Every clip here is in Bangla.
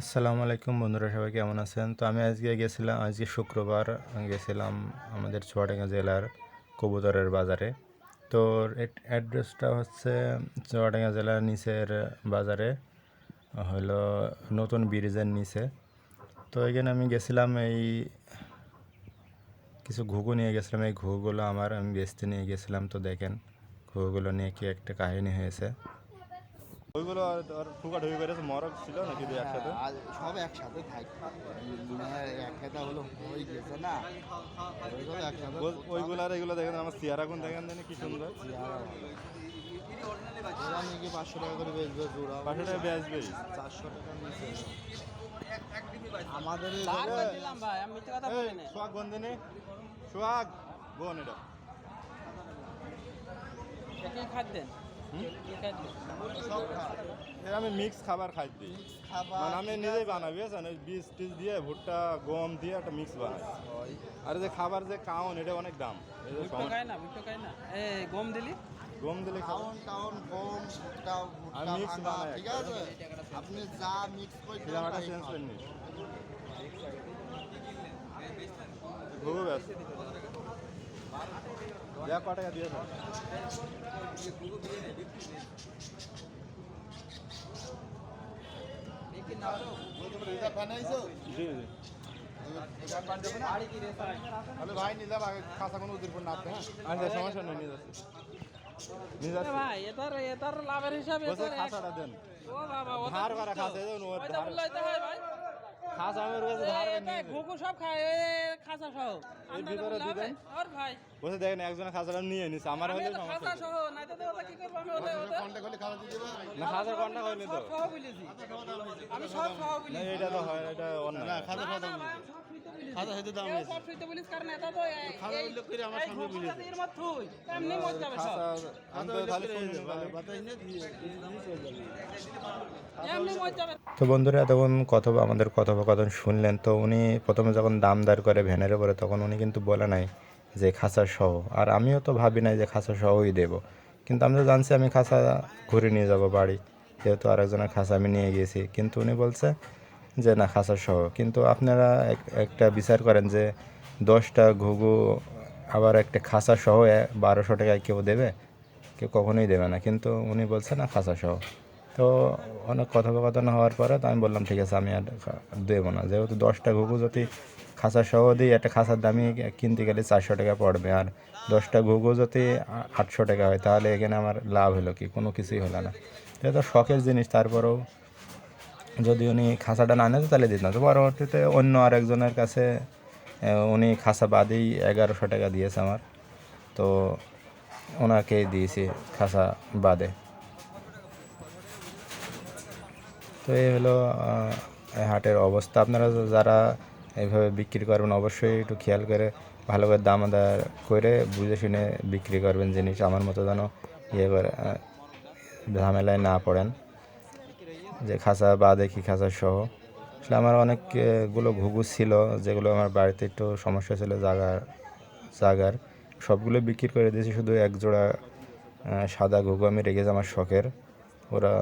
আসসালামু আলাইকুম বন্ধুরা, সবাই কেমন আছেন? তো আমি আজকে গেছিলাম, আজকে শুক্রবার গেছিলাম আমাদের চুয়াডাঙ্গা জেলার কবুতরের বাজারে। তো অ্যাড্রেসটা হচ্ছে চুয়াডাঙ্গা জেলার নিচের বাজারে, হলো নতুন ব্রিজের নিচে। তো এখানে আমি গেছিলাম এই কিছু ঘুঘু নিয়ে গেছিলাম, এই ঘুঘুগুলো আমার আমি বেচতে নিয়ে গেছিলাম। তো দেখেন, ঘুঘুগুলো নিয়ে কি একটা কাহিনী হয়েছে। ওইগুলো আর ফুকা ঢুকে বেড়েছে মরক ছিল নাকি দুই একসাথে? হ্যাঁ, সব একসাথে থাকে এক খেতা হলো হয়ে গেছে না? ওইগুলো একসাথে ওইগুলো আর এগুলো দেখেন আমার চেয়ারা কোন দেখেন জানি কি সুন্দর। পাঁচশো টাকা করে বেচবে জোড়া পাঁচশো টাকা বেচবেই চারশো টাকা নিচে। আমাদের এই বারবার জায়গায় দিলাম ভাই আমি মিথ্যে কথা এই, বলি না সোহাগ বন্ধ নে সোহাগ বোন এটা। খাদ্যেন আমি মিক্স খাবার খাই দিই মানে আমি নিজেই বানাই বুঝেছেন ওই বীজ টিজ দিয়ে ভুট্টা গম দিয়ে একটা মিক্স বানাই। আর যে খাবার যে কাউন এটা অনেক দাম। না গম দিলি? গম দিলে খাও টাউন গম ভুট্টা mix ঠিক আছে? আপনি যা মিক্স করে একটা চেঞ্জ করে নিস ঘুরু ব্যাস যা ক টাকা দিয়েছে জি জি তাহলে ভাই নিলাম আগে কাঁচা কোনো উদিরপুর নাপতে হ্যাঁ? আচ্ছা সমস্যা নেই নিয়ে যাচ্ছি। নিয়ে এ যাচ্ছি। ভাই এটার এটার লাভের হিসাবে বসে এটার এক- খাসাটা দেন। ও বাবা ধার করা খাসা এই দেখুন ধার। হয় ভাই। খাসা আমার কাছে ধার। ঘুঘু সব খায় খাসা সহ। আপনাদের ভিতরে? দিবেন? আর ভাই। বসে দেখেন একজনে খাসাটা নিয়ে নিছে আমার আমি হলে খাসা সহ নাই তো ওটা কি করব আমি ওটা ওটা কন্টাক্ট করলে খাওয়া দিয়ে দেবে। না খাসার কন্টাক্ট হয়নি তো সব সহ বলেছি। আমি সব সহ না এটা তো হয় এটা অন্যায়। খাতা না, খাতা না, খাতা দাম। সব বলিস কারণ এটা তো এই- খাতা উল্লেখ করে আমার সামনে মত থুই, এমনি মর যাবে সব। এমনি মর যাবে। তো বন্ধুরা এতক্ষণ কথা আমাদের কথোপকথন শুনলেন তো উনি প্রথমে যখন দাম দার করে ভ্যানের উপরে তখন উনি কিন্তু বলে নাই যে খাঁচা সহ আর আমিও তো ভাবি নাই যে খাঁচা সহই দেবো কিন্তু আমি তো জানছি আমি খাঁচা ঘুরে নিয়ে যাব বাড়ি যেহেতু আরেকজনের খাঁচা আমি নিয়ে গিয়েছি কিন্তু উনি বলছে যে না খাঁচা সহ। কিন্তু আপনারা এক- একটা বিচার করেন যে দশটা ঘুঘু আবার একটা খাঁচা সহ বারোশো টাকায় কেউ দেবে? কেউ কখনোই দেবে না। কিন্তু উনি বলছে না খাঁচা সহ। তো অনেক কথোপকথন হওয়ার পরে তো আমি বললাম, ঠিক আছে, আমি আর দেবো না। যেহেতু দশটা ঘুঘু যদি খাঁচা সহ দিই, একটা খাঁচার দামই কিনতে গেলে চারশো টাকা পড়বে। আর দশটা ঘুঘু যদি আটশো টাকা হয়, তাহলে এখানে আমার লাভ হলো কি? কোনো কিছুই হলো না। এটা তো শখের জিনিস, তারপরেও যদি উনি খাঁচাটা না নিত তাহলে দিত না। তো পরবর্তীতে অন্য আরেকজনের কাছে উনি খাঁচা বাদেই এগারোশো টাকা দিয়েছে আমার। তো ওনাকেই দিয়েছি খাঁচা বাদে। তো এই হলো হাটের অবস্থা। আপনারা যারা এইভাবে বিক্রি করবেন, অবশ্যই একটু খেয়াল করে, ভালো করে দাম আদার করে বুঝে শুনে বিক্রি করবেন জিনিস। আমার মতো যেন ইয়ে করে ঝামেলায় না পড়েন। যে খাঁচা বা দেখি খাঁচা সহ। আসলে আমার অনেকগুলো ঘুঘু ছিল যেগুলো আমার বাড়িতে একটু সমস্যা ছিল জাগার জাগার। সবগুলো বিক্রি করে দিয়েছি শুধু এক জোড়া সাদা ঘুঘু আমি রেখেছি আমার শখের। ওরা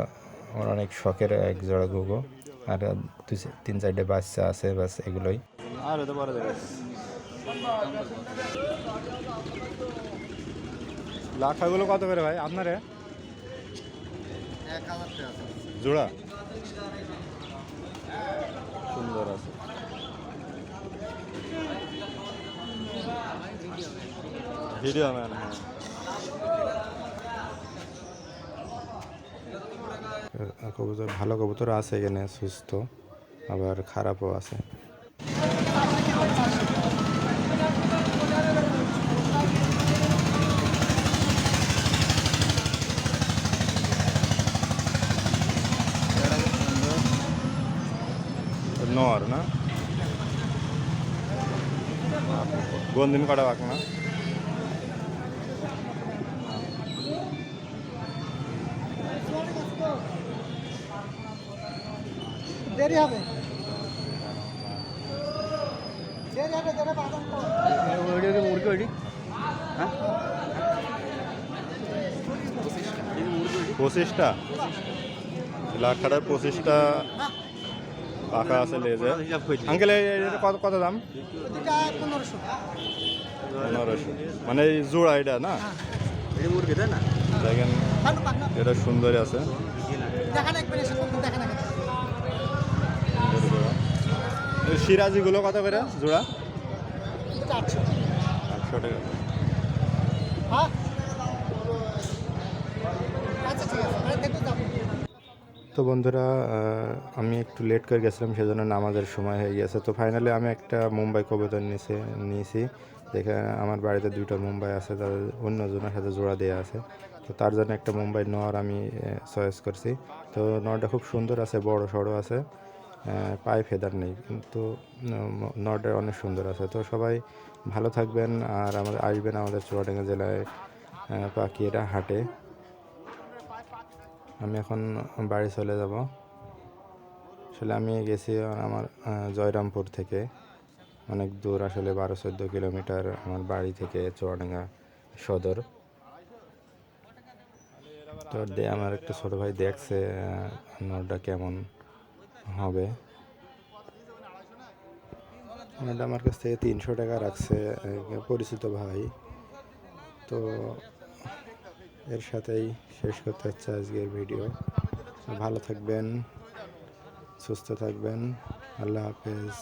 আমার অনেক শখের এক জোড়া ঘুঘু। আর দুই তিন চারটে বাচ্চা আছে বাস এগুলোই। আর লাখাগুলো কত করে ভাই? আপনারে। জোড়া? সুন্দর আছে। ভিডিও ম্যান হ্যাঁ। কবুতর ভালো কবুতর আছে এখানে সুস্থ আবার খারাপও আছে। নর না গন্দিন কটা বাক না দেরি হবে দেরি হবে যেটা বাদাম মুরগি ওইটি হ্যাঁ পঁচিশটা লাখাটার পঁচিশটা পাখা আছে লেজে। আঙ্কেল কত কত দাম? পনেরোশো। মানে এই জোড়া এটা না? দেখেন ভালো পাক না এটা সুন্দরই আছে। সিরাজিগুলো কত করে জোড়া? আটশো টাকা হ্যাঁ আচ্ছা ঠিক আছে মানে দেখব যাব তো বন্ধুরা আমি একটু লেট করে গেছিলাম, সেজন্য নামাজের সময় হয়ে গেছে। তো ফাইনালি আমি একটা মুম্বাই কবুতর নিয়েছি নিয়েছি। দেখে আমার বাড়িতে দুইটা মুম্বাই আছে, তাদের অন্যজনের সাথে জোড়া দেওয়া আছে। তো তার জন্য একটা মুম্বাই নর আমি চয়েস করছি। তো নরটা খুব সুন্দর আছে, বড় সড়ো আছে পায়ে ফেদার নেই। কিন্তু নরটা অনেক সুন্দর আছে। তো সবাই ভালো থাকবেন, আর আমাদের, আসবেন আমাদের চুয়াডাঙ্গা জেলায় পাখিরা হাটে। আমি এখন বাড়ি চলে যাব। আসলে আমি গেছি আমার জয়রামপুর থেকে। অনেক দূর আসলে বারো চোদ্দ কিলোমিটার আমার বাড়ি থেকে চুয়াডাঙ্গা সদর। তো দে, আমার একটা ছোটো ভাই দেখছে নরটা কেমন হবে। আমার কাছ থেকে তিনশো টাকা রাখছে পরিচিত ভাই। তো এর সাথেই শেষ করতে হচ্ছে আজকের ভিডিও। ভালো থাকবেন সুস্থ থাকবেন। আল্লাহ হাফেজ।